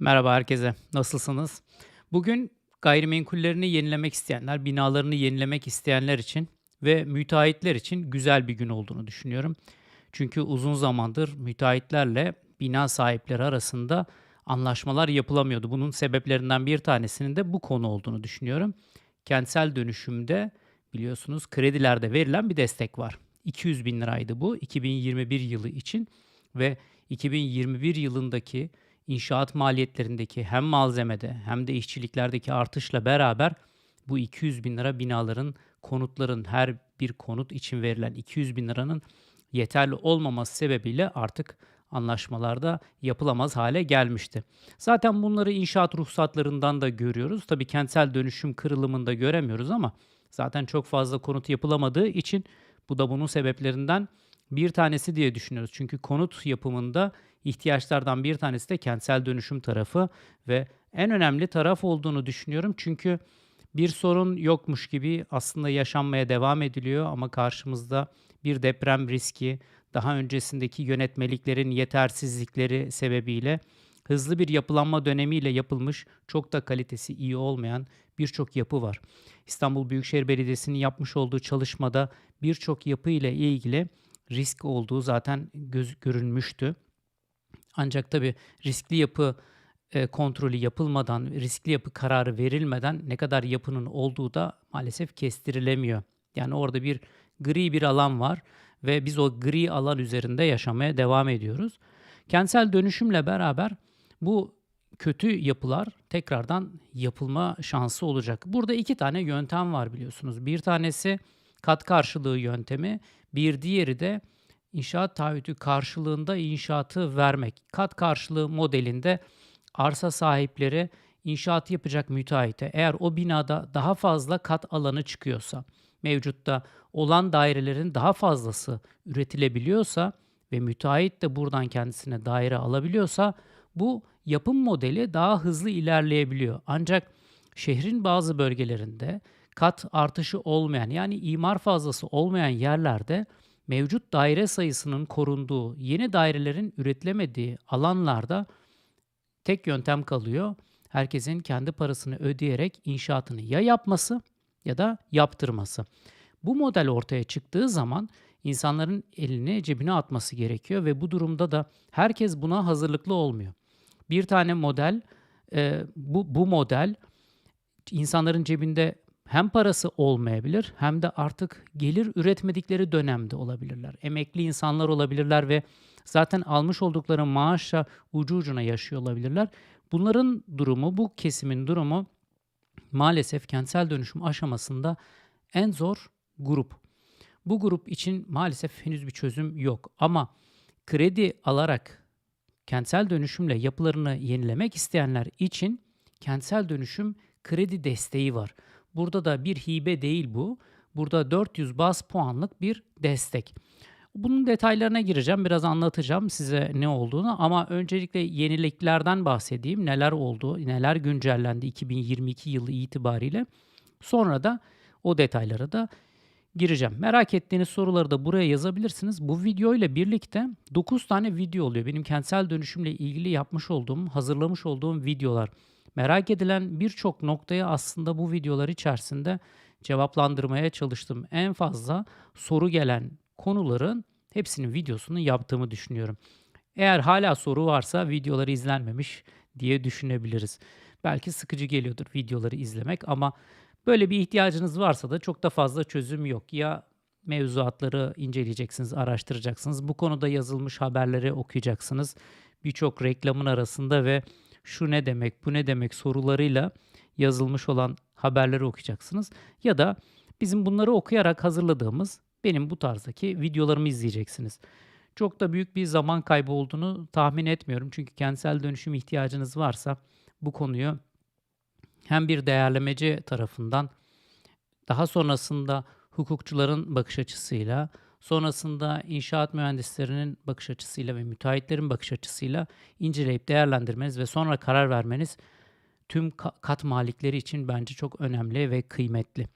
Merhaba herkese, nasılsınız? Bugün gayrimenkullerini yenilemek isteyenler, binalarını yenilemek isteyenler için ve müteahhitler için güzel bir gün olduğunu düşünüyorum. Çünkü uzun zamandır müteahhitlerle bina sahipleri arasında anlaşmalar yapılamıyordu. Bunun sebeplerinden bir tanesinin de bu konu olduğunu düşünüyorum. Kentsel dönüşümde biliyorsunuz kredilerde verilen bir destek var. 200 bin liraydı bu 2021 yılı için ve 2021 yılındaki inşaat maliyetlerindeki hem malzemede hem de işçiliklerdeki artışla beraber bu 200 bin lira binaların konutların her bir konut için verilen 200 bin liranın yeterli olmaması sebebiyle artık anlaşmalarda yapılamaz hale gelmişti. Zaten bunları inşaat ruhsatlarından da görüyoruz. Tabii kentsel dönüşüm kırılımında göremiyoruz ama zaten çok fazla konut yapılamadığı için bu da bunun sebeplerinden bir tanesi diye düşünüyoruz. Çünkü konut yapımında ihtiyaçlardan bir tanesi de kentsel dönüşüm tarafı ve en önemli taraf olduğunu düşünüyorum. Çünkü bir sorun yokmuş gibi aslında yaşanmaya devam ediliyor ama karşımızda bir deprem riski, daha öncesindeki yönetmeliklerin yetersizlikleri sebebiyle hızlı bir yapılanma dönemiyle yapılmış çok da kalitesi iyi olmayan birçok yapı var. İstanbul Büyükşehir Belediyesi'nin yapmış olduğu çalışmada birçok yapı ile ilgili risk olduğu zaten göz, görünmüştü. Ancak tabii riskli yapı e, kontrolü yapılmadan, riskli yapı kararı verilmeden ne kadar yapının olduğu da maalesef kestirilemiyor. Yani orada bir gri bir alan var ve biz o gri alan üzerinde yaşamaya devam ediyoruz. Kentsel dönüşümle beraber bu kötü yapılar tekrardan yapılma şansı olacak. Burada iki tane yöntem var biliyorsunuz. Bir tanesi kat karşılığı yöntemi, bir diğeri de inşaat taahhütü karşılığında inşaatı vermek. Kat karşılığı modelinde arsa sahipleri inşaat yapacak müteahhite eğer o binada daha fazla kat alanı çıkıyorsa, mevcutta olan dairelerin daha fazlası üretilebiliyorsa ve müteahhit de buradan kendisine daire alabiliyorsa bu yapım modeli daha hızlı ilerleyebiliyor. Ancak şehrin bazı bölgelerinde kat artışı olmayan yani imar fazlası olmayan yerlerde mevcut daire sayısının korunduğu, yeni dairelerin üretilemediği alanlarda tek yöntem kalıyor. Herkesin kendi parasını ödeyerek inşaatını ya yapması ya da yaptırması. Bu model ortaya çıktığı zaman insanların elini cebine atması gerekiyor ve bu durumda da herkes buna hazırlıklı olmuyor. Bir tane model, e, bu, bu model insanların cebinde hem parası olmayabilir hem de artık gelir üretmedikleri dönemde olabilirler. Emekli insanlar olabilirler ve zaten almış oldukları maaşla ucu ucuna yaşıyor olabilirler. Bunların durumu, bu kesimin durumu maalesef kentsel dönüşüm aşamasında en zor grup. Bu grup için maalesef henüz bir çözüm yok ama kredi alarak kentsel dönüşümle yapılarını yenilemek isteyenler için kentsel dönüşüm kredi desteği var. Burada da bir hibe değil bu. Burada 400 bas puanlık bir destek. Bunun detaylarına gireceğim. Biraz anlatacağım size ne olduğunu ama öncelikle yeniliklerden bahsedeyim. Neler oldu, neler güncellendi 2022 yılı itibariyle. Sonra da o detaylara da gireceğim. Merak ettiğiniz soruları da buraya yazabilirsiniz. Bu video ile birlikte 9 tane video oluyor. Benim kentsel dönüşümle ilgili yapmış olduğum, hazırlamış olduğum videolar. Merak edilen birçok noktaya aslında bu videolar içerisinde cevaplandırmaya çalıştım. En fazla soru gelen konuların hepsinin videosunu yaptığımı düşünüyorum. Eğer hala soru varsa videoları izlenmemiş diye düşünebiliriz. Belki sıkıcı geliyordur videoları izlemek ama böyle bir ihtiyacınız varsa da çok da fazla çözüm yok. Ya mevzuatları inceleyeceksiniz, araştıracaksınız. Bu konuda yazılmış haberleri okuyacaksınız. Birçok reklamın arasında ve şu ne demek, bu ne demek sorularıyla yazılmış olan haberleri okuyacaksınız. Ya da bizim bunları okuyarak hazırladığımız benim bu tarzdaki videolarımı izleyeceksiniz. Çok da büyük bir zaman kaybı olduğunu tahmin etmiyorum. Çünkü kentsel dönüşüm ihtiyacınız varsa bu konuyu hem bir değerlemeci tarafından daha sonrasında hukukçuların bakış açısıyla Sonrasında inşaat mühendislerinin bakış açısıyla ve müteahhitlerin bakış açısıyla inceleyip değerlendirmeniz ve sonra karar vermeniz tüm kat malikleri için bence çok önemli ve kıymetli.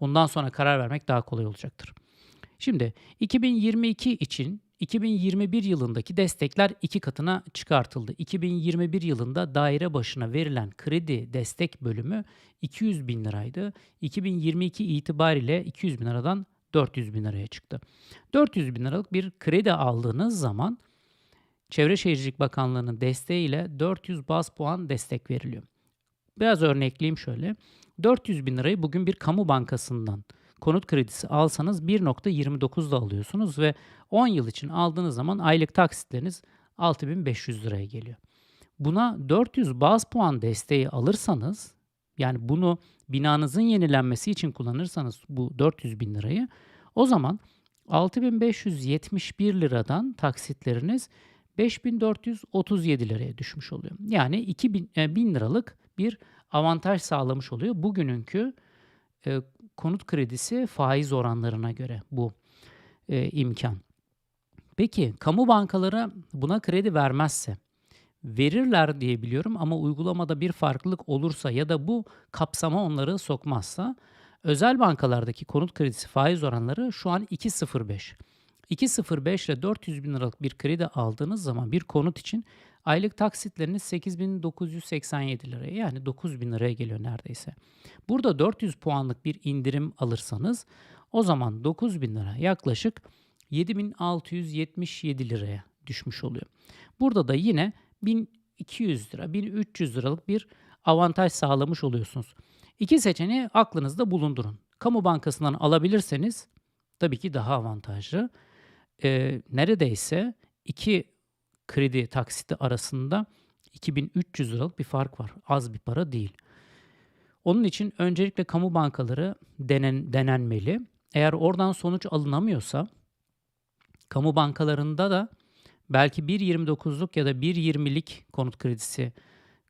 Ondan sonra karar vermek daha kolay olacaktır. Şimdi 2022 için 2021 yılındaki destekler iki katına çıkartıldı. 2021 yılında daire başına verilen kredi destek bölümü 200 bin liraydı. 2022 itibariyle 200 bin liradan 400 bin liraya çıktı. 400 bin liralık bir kredi aldığınız zaman Çevre Şehircilik Bakanlığı'nın desteğiyle 400 baz puan destek veriliyor. Biraz örnekleyeyim şöyle. 400 bin lirayı bugün bir kamu bankasından konut kredisi alsanız 1.29'da alıyorsunuz ve 10 yıl için aldığınız zaman aylık taksitleriniz 6500 liraya geliyor. Buna 400 baz puan desteği alırsanız yani bunu binanızın yenilenmesi için kullanırsanız bu 400 bin lirayı o zaman 6571 liradan taksitleriniz 5437 liraya düşmüş oluyor. Yani 2000 e, 1000 liralık bir avantaj sağlamış oluyor. Bugününkü e, konut kredisi faiz oranlarına göre bu e, imkan. Peki kamu bankaları buna kredi vermezse verirler diye biliyorum ama uygulamada bir farklılık olursa ya da bu kapsama onları sokmazsa özel bankalardaki konut kredisi faiz oranları şu an 2.05. 2.05 ile 400 bin liralık bir kredi aldığınız zaman bir konut için aylık taksitleriniz 8.987 liraya yani 9 bin liraya geliyor neredeyse. Burada 400 puanlık bir indirim alırsanız o zaman 9 bin lira yaklaşık 7677 liraya düşmüş oluyor. Burada da yine 1200 lira, 1300 liralık bir avantaj sağlamış oluyorsunuz. İki seçeneği aklınızda bulundurun. Kamu bankasından alabilirseniz tabii ki daha avantajlı. Ee, neredeyse iki kredi taksiti arasında 2300 liralık bir fark var. Az bir para değil. Onun için öncelikle kamu bankaları denen, denenmeli. Eğer oradan sonuç alınamıyorsa kamu bankalarında da belki 1.29'luk ya da 1.20'lik konut kredisi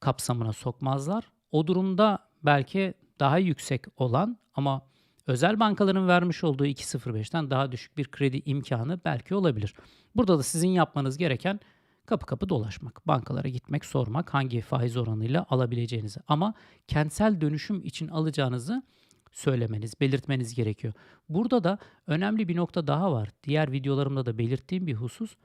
kapsamına sokmazlar. O durumda belki daha yüksek olan ama özel bankaların vermiş olduğu 2.05'ten daha düşük bir kredi imkanı belki olabilir. Burada da sizin yapmanız gereken kapı kapı dolaşmak, bankalara gitmek, sormak hangi faiz oranıyla alabileceğinizi. Ama kentsel dönüşüm için alacağınızı söylemeniz, belirtmeniz gerekiyor. Burada da önemli bir nokta daha var. Diğer videolarımda da belirttiğim bir husus.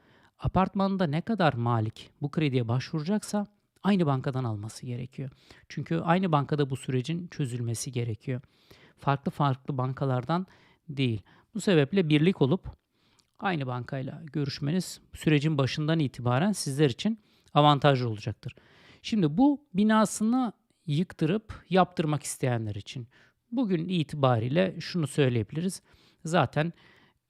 Apartmanda ne kadar malik bu krediye başvuracaksa aynı bankadan alması gerekiyor. Çünkü aynı bankada bu sürecin çözülmesi gerekiyor. Farklı farklı bankalardan değil. Bu sebeple birlik olup aynı bankayla görüşmeniz sürecin başından itibaren sizler için avantajlı olacaktır. Şimdi bu binasını yıktırıp yaptırmak isteyenler için bugün itibariyle şunu söyleyebiliriz. Zaten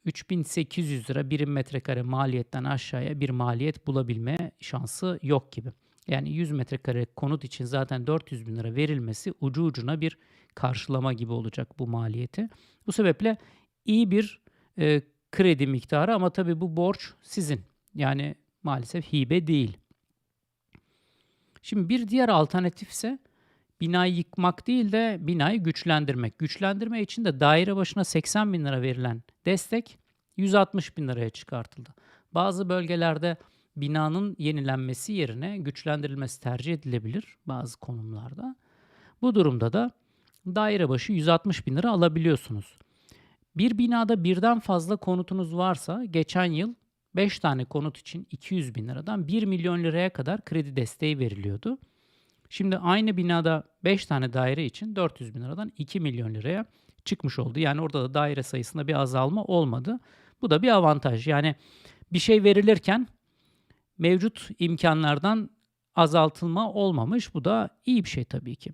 3800 lira birim metrekare maliyetten aşağıya bir maliyet bulabilme şansı yok gibi. Yani 100 metrekare konut için zaten 400 bin lira verilmesi ucu ucuna bir karşılama gibi olacak bu maliyeti. Bu sebeple iyi bir e, kredi miktarı ama tabii bu borç sizin. Yani maalesef hibe değil. Şimdi bir diğer alternatif ise binayı yıkmak değil de binayı güçlendirmek. Güçlendirme için de daire başına 80 bin lira verilen destek 160 bin liraya çıkartıldı. Bazı bölgelerde binanın yenilenmesi yerine güçlendirilmesi tercih edilebilir bazı konumlarda. Bu durumda da daire başı 160 bin lira alabiliyorsunuz. Bir binada birden fazla konutunuz varsa geçen yıl 5 tane konut için 200 bin liradan 1 milyon liraya kadar kredi desteği veriliyordu. Şimdi aynı binada 5 tane daire için 400 bin liradan 2 milyon liraya çıkmış oldu. Yani orada da daire sayısında bir azalma olmadı. Bu da bir avantaj. Yani bir şey verilirken mevcut imkanlardan azaltılma olmamış. Bu da iyi bir şey tabii ki.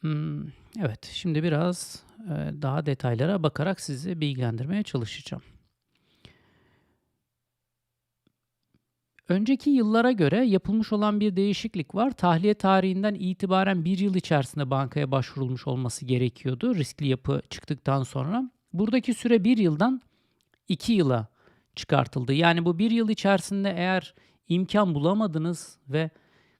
Hmm, evet, şimdi biraz e, daha detaylara bakarak sizi bilgilendirmeye çalışacağım. Önceki yıllara göre yapılmış olan bir değişiklik var. Tahliye tarihinden itibaren bir yıl içerisinde bankaya başvurulmuş olması gerekiyordu riskli yapı çıktıktan sonra. Buradaki süre bir yıldan iki yıla çıkartıldı. Yani bu bir yıl içerisinde eğer imkan bulamadınız ve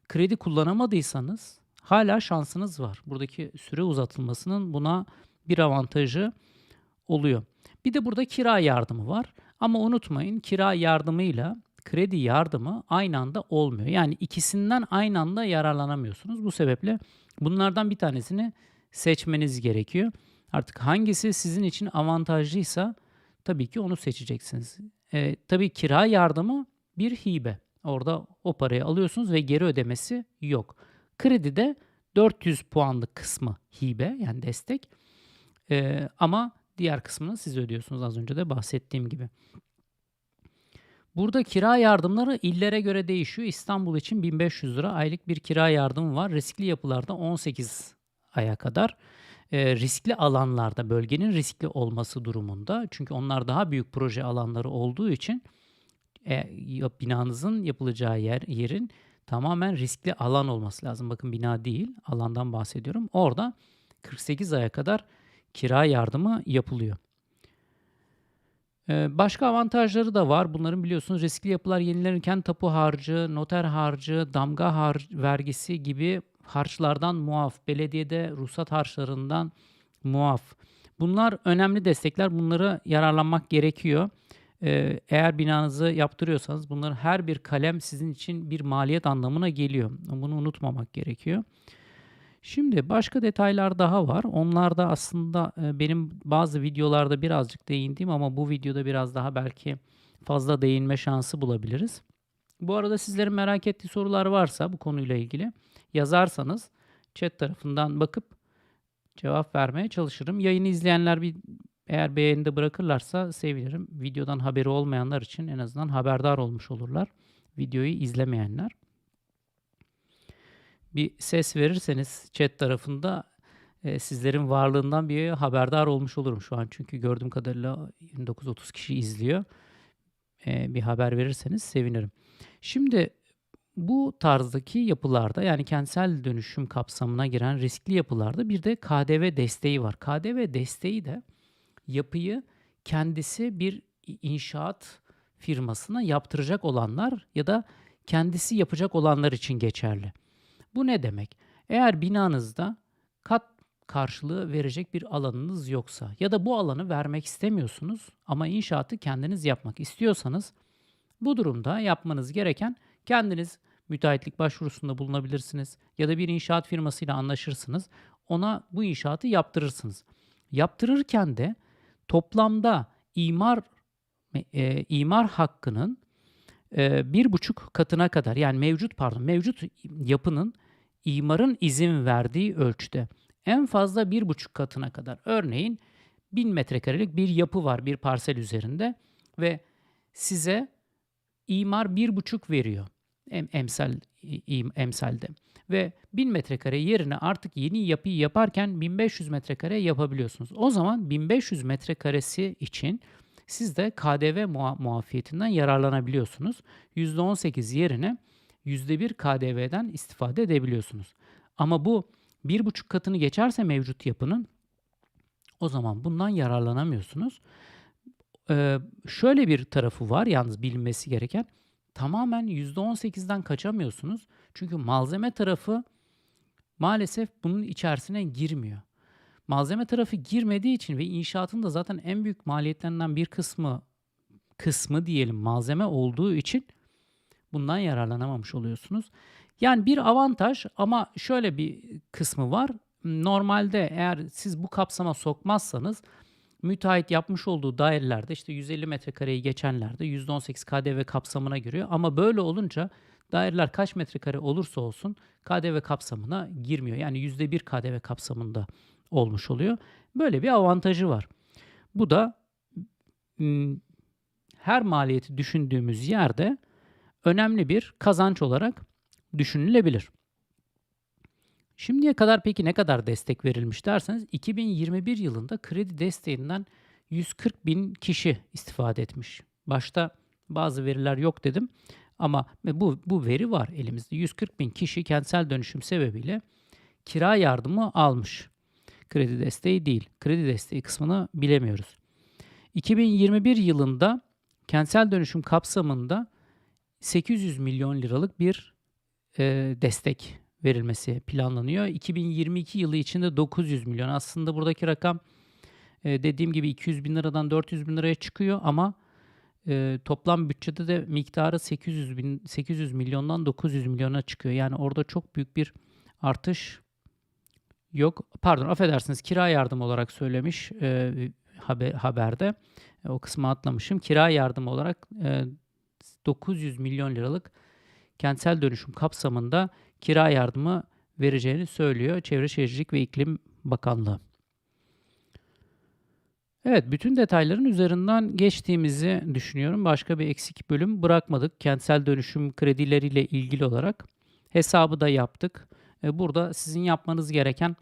kredi kullanamadıysanız hala şansınız var. Buradaki süre uzatılmasının buna bir avantajı oluyor. Bir de burada kira yardımı var. Ama unutmayın kira yardımıyla kredi yardımı aynı anda olmuyor. Yani ikisinden aynı anda yararlanamıyorsunuz. Bu sebeple bunlardan bir tanesini seçmeniz gerekiyor. Artık hangisi sizin için avantajlıysa tabii ki onu seçeceksiniz. Eee, tabii kira yardımı bir hibe. Orada o parayı alıyorsunuz ve geri ödemesi yok. Kredide 400 puanlık kısmı hibe yani destek. Eee, ama diğer kısmını siz ödüyorsunuz az önce de bahsettiğim gibi. Burada kira yardımları illere göre değişiyor. İstanbul için 1500 lira aylık bir kira yardımı var. Riskli yapılarda 18 aya kadar. Eee, riskli alanlarda bölgenin riskli olması durumunda çünkü onlar daha büyük proje alanları olduğu için e, binanızın yapılacağı yer yerin tamamen riskli alan olması lazım. Bakın bina değil, alandan bahsediyorum. Orada 48 aya kadar kira yardımı yapılıyor. Ee, Başka avantajları da var. Bunların biliyorsunuz riskli yapılar yenilenirken tapu harcı, noter harcı, damga har vergisi gibi harçlardan muaf, belediyede ruhsat harçlarından muaf. Bunlar önemli destekler. Bunlara yararlanmak gerekiyor. Ee, eğer binanızı yaptırıyorsanız bunların her bir kalem sizin için bir maliyet anlamına geliyor. Bunu unutmamak gerekiyor. Şimdi başka detaylar daha var. Onlar da aslında e, benim bazı videolarda birazcık değindiğim ama bu videoda biraz daha belki fazla değinme şansı bulabiliriz. Bu arada sizlerin merak ettiği sorular varsa bu konuyla ilgili yazarsanız chat tarafından bakıp cevap vermeye çalışırım. Yayını izleyenler bir eğer beğeni de bırakırlarsa sevinirim. Videodan haberi olmayanlar için en azından haberdar olmuş olurlar. Videoyu izlemeyenler bir ses verirseniz chat tarafında e, sizlerin varlığından bir haberdar olmuş olurum şu an. Çünkü gördüğüm kadarıyla 29-30 kişi izliyor. E, bir haber verirseniz sevinirim. Şimdi bu tarzdaki yapılarda yani kentsel dönüşüm kapsamına giren riskli yapılarda bir de KDV desteği var. KDV desteği de yapıyı kendisi bir inşaat firmasına yaptıracak olanlar ya da kendisi yapacak olanlar için geçerli. Bu ne demek? Eğer binanızda kat karşılığı verecek bir alanınız yoksa ya da bu alanı vermek istemiyorsunuz ama inşaatı kendiniz yapmak istiyorsanız bu durumda yapmanız gereken kendiniz müteahhitlik başvurusunda bulunabilirsiniz ya da bir inşaat firmasıyla anlaşırsınız. Ona bu inşaatı yaptırırsınız. Yaptırırken de toplamda imar e, imar hakkının bir buçuk katına kadar yani mevcut pardon mevcut yapının imarın izin verdiği ölçüde en fazla bir buçuk katına kadar örneğin 1000 metrekarelik bir yapı var bir parsel üzerinde ve size imar bir buçuk veriyor em, emsal im, emsalde ve 1000 metrekare yerine artık yeni yapıyı yaparken 1500 metrekare yapabiliyorsunuz. O zaman 1500 metrekaresi için siz de KDV muaf- muafiyetinden yararlanabiliyorsunuz. %18 yerine %1 KDV'den istifade edebiliyorsunuz. Ama bu bir buçuk katını geçerse mevcut yapının o zaman bundan yararlanamıyorsunuz. Ee, şöyle bir tarafı var yalnız bilinmesi gereken. Tamamen %18'den kaçamıyorsunuz. Çünkü malzeme tarafı maalesef bunun içerisine girmiyor. Malzeme tarafı girmediği için ve inşaatın da zaten en büyük maliyetlerinden bir kısmı kısmı diyelim malzeme olduğu için bundan yararlanamamış oluyorsunuz. Yani bir avantaj ama şöyle bir kısmı var. Normalde eğer siz bu kapsama sokmazsanız müteahhit yapmış olduğu dairelerde işte 150 metrekareyi geçenlerde %18 KDV kapsamına giriyor. Ama böyle olunca daireler kaç metrekare olursa olsun KDV kapsamına girmiyor. Yani %1 KDV kapsamında olmuş oluyor. Böyle bir avantajı var. Bu da her maliyeti düşündüğümüz yerde önemli bir kazanç olarak düşünülebilir. Şimdiye kadar peki ne kadar destek verilmiş derseniz 2021 yılında kredi desteğinden 140 bin kişi istifade etmiş. Başta bazı veriler yok dedim ama bu, bu veri var elimizde. 140 bin kişi kentsel dönüşüm sebebiyle kira yardımı almış. Kredi desteği değil. Kredi desteği kısmını bilemiyoruz. 2021 yılında kentsel dönüşüm kapsamında 800 milyon liralık bir e, destek verilmesi planlanıyor. 2022 yılı içinde 900 milyon. Aslında buradaki rakam e, dediğim gibi 200 bin liradan 400 bin liraya çıkıyor ama e, toplam bütçede de miktarı 800 bin 800 milyondan 900 milyona çıkıyor. Yani orada çok büyük bir artış Yok, pardon affedersiniz kira yardımı olarak söylemiş, eee, habe haberde. O kısmı atlamışım. Kira yardımı olarak, eee, s ₺900.000.000'lık kentsel dönüşüm kapsamında kira yardımı vereceğini söylüyor Çevre Şehircilik ve İklim Bakanlığı. Evet, bütün detayların üzerinden geçtiğimizi düşünüyorum. Başka bir eksik bölüm bırakmadık. Kentsel dönüşüm kredileriyle ilgili olarak hesabı da yaptık. Burada sizin yapmanız gereken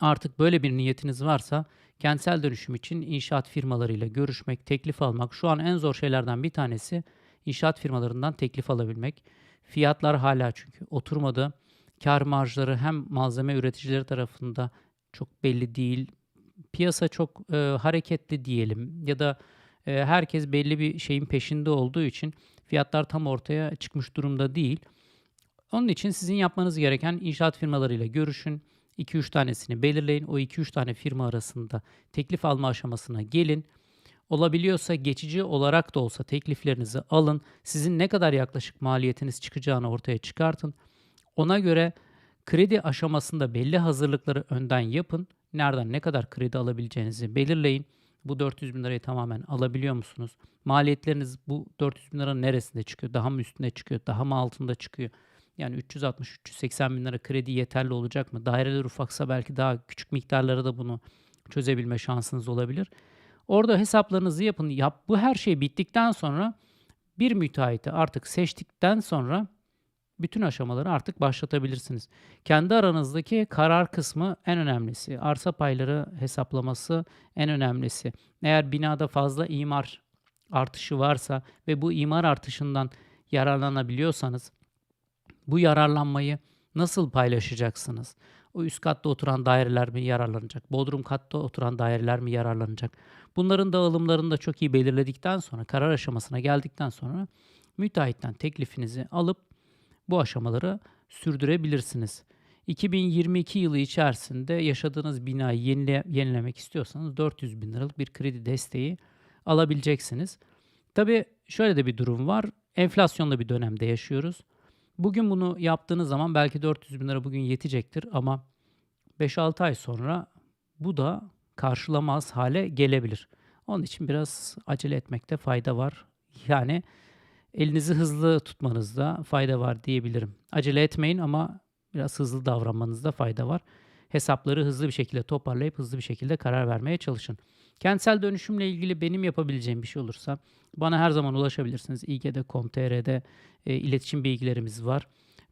artık böyle bir niyetiniz varsa kentsel dönüşüm için inşaat firmalarıyla görüşmek, teklif almak. Şu an en zor şeylerden bir tanesi inşaat firmalarından teklif alabilmek. Fiyatlar hâlâ çünkü oturmadı. Kâr marjları hem malzeme üreticileri tarafında çok belli değil. Piyasa çok, eee, hareketli diyelim ya da, eee, herkes belli bir şeyin peşinde olduğu için fiyatlar tam ortaya çıkmış durumda değil. Onun için sizin yapmanız gereken inşaat firmalarıyla görüşün. 2-3 tanesini belirleyin. O 2-3 tane firma arasında teklif alma aşamasına gelin. Olabiliyorsa geçici olarak da olsa tekliflerinizi alın. Sizin ne kadar yaklaşık maliyetiniz çıkacağını ortaya çıkartın. Ona göre kredi aşamasında belli hazırlıkları önden yapın. Nereden ne kadar kredi alabileceğinizi belirleyin. Bu ₹400.000'ı tamamen alabiliyor musunuz? Maliyetleriniz bu ₹400.000'ın neresinde çıkıyor? Daha mı üstünde çıkıyor? Daha mı altında çıkıyor? Yani £360.000-380.000 kredi yeterli olacak mı? Daireler ufaksa belki daha küçük miktarlara da bunu çözebilme şansınız olabilir. Orada hesaplarınızı yapın. Yap bu her şey bittikten sonra bir müteahhiti artık seçtikten sonra bütün aşamaları artık başlatabilirsiniz. Kendi aranızdaki karar kısmı en önemlisi. Arsa payları hesaplaması en önemlisi. Eğer binada fazla imar artışı varsa ve bu imar artışından yararlanabiliyorsanız bu yararlanmayı nasıl paylaşacaksınız? O üst katta oturan daireler mi yararlanacak? Bodrum katta oturan daireler mi yararlanacak? Bunların dağılımlarını da çok iyi belirledikten sonra, karar aşamasına geldikten sonra müteahhitten teklifinizi alıp bu aşamaları sürdürebilirsiniz. 2022 yılı içerisinde yaşadığınız binayı yenile yenilemek istiyorsanız £400.000'lık bir kredi desteği alabileceksiniz. Tabii şöyle de bir durum var. Enflasyonlu bir dönemde yaşıyoruz. Bugün bunu yaptığınız zaman belki £400.000 bugün yetecektir ama 5-6 ay sonra bu da karşılamaz hâle gelebilir. Onun için biraz acele etmekte fayda var. Yani elinizi hızlı tutmanızda fayda var diyebilirim. Acele etmeyin ama biraz hızlı davranmanızda fayda var. Hesapları hızlı bir şekilde toparlayıp hızlı bir şekilde karar vermeye çalışın. Kentsel dönüşümle ilgili benim yapabileceğim bir şey olursa bana her zaman ulaşabilirsiniz. İGD.com.tr'de eee, iletişim bilgilerimiz var.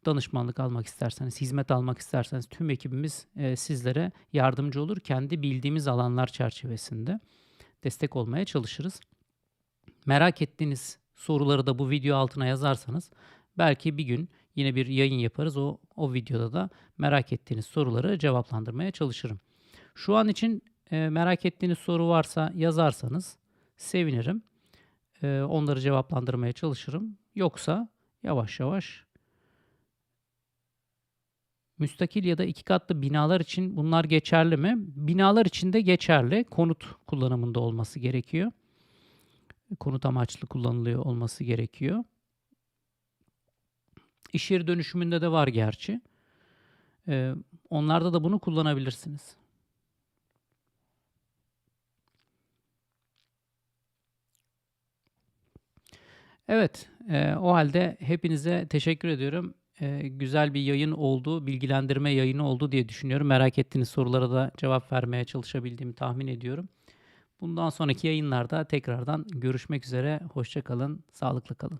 Danışmanlık almak isterseniz, hizmet almak isterseniz tüm ekibimiz, eee, sizlere yardımcı olur. Kendi bildiğimiz alanlar çerçevesinde destek olmaya çalışırız. Merak ettiğiniz soruları da bu video altına yazarsanız belki bir gün yine bir yayın yaparız. O o videoda da merak ettiğiniz soruları cevaplandırmaya çalışırım. Şu an için, eee, merak ettiğiniz soru varsa yazarsanız sevinirim. Eee, onları cevaplandırmaya çalışırım. Yoksa yavaş yavaş Müstakil ya da 2 katlı binalar için bunlar geçerli mi? Binalar için de geçerli. Konut kullanımında olması gerekiyor. Konut amaçlı kullanılıyor olması gerekiyor. İş yeri dönüşümünde de var gerçi. Eee, onlarda da bunu kullanabilirsiniz. Evet, eee, o hâlde hepinize teşekkür ediyorum. Eee, güzel bir yayın oldu, bilgilendirme yayını oldu diye düşünüyorum. Merak ettiğiniz sorulara da cevap vermeye çalışabildiğimi tahmin ediyorum. Bundan sonraki yayınlarda tekrardan görüşmek üzere. Hoşça kalın, sağlıklı kalın.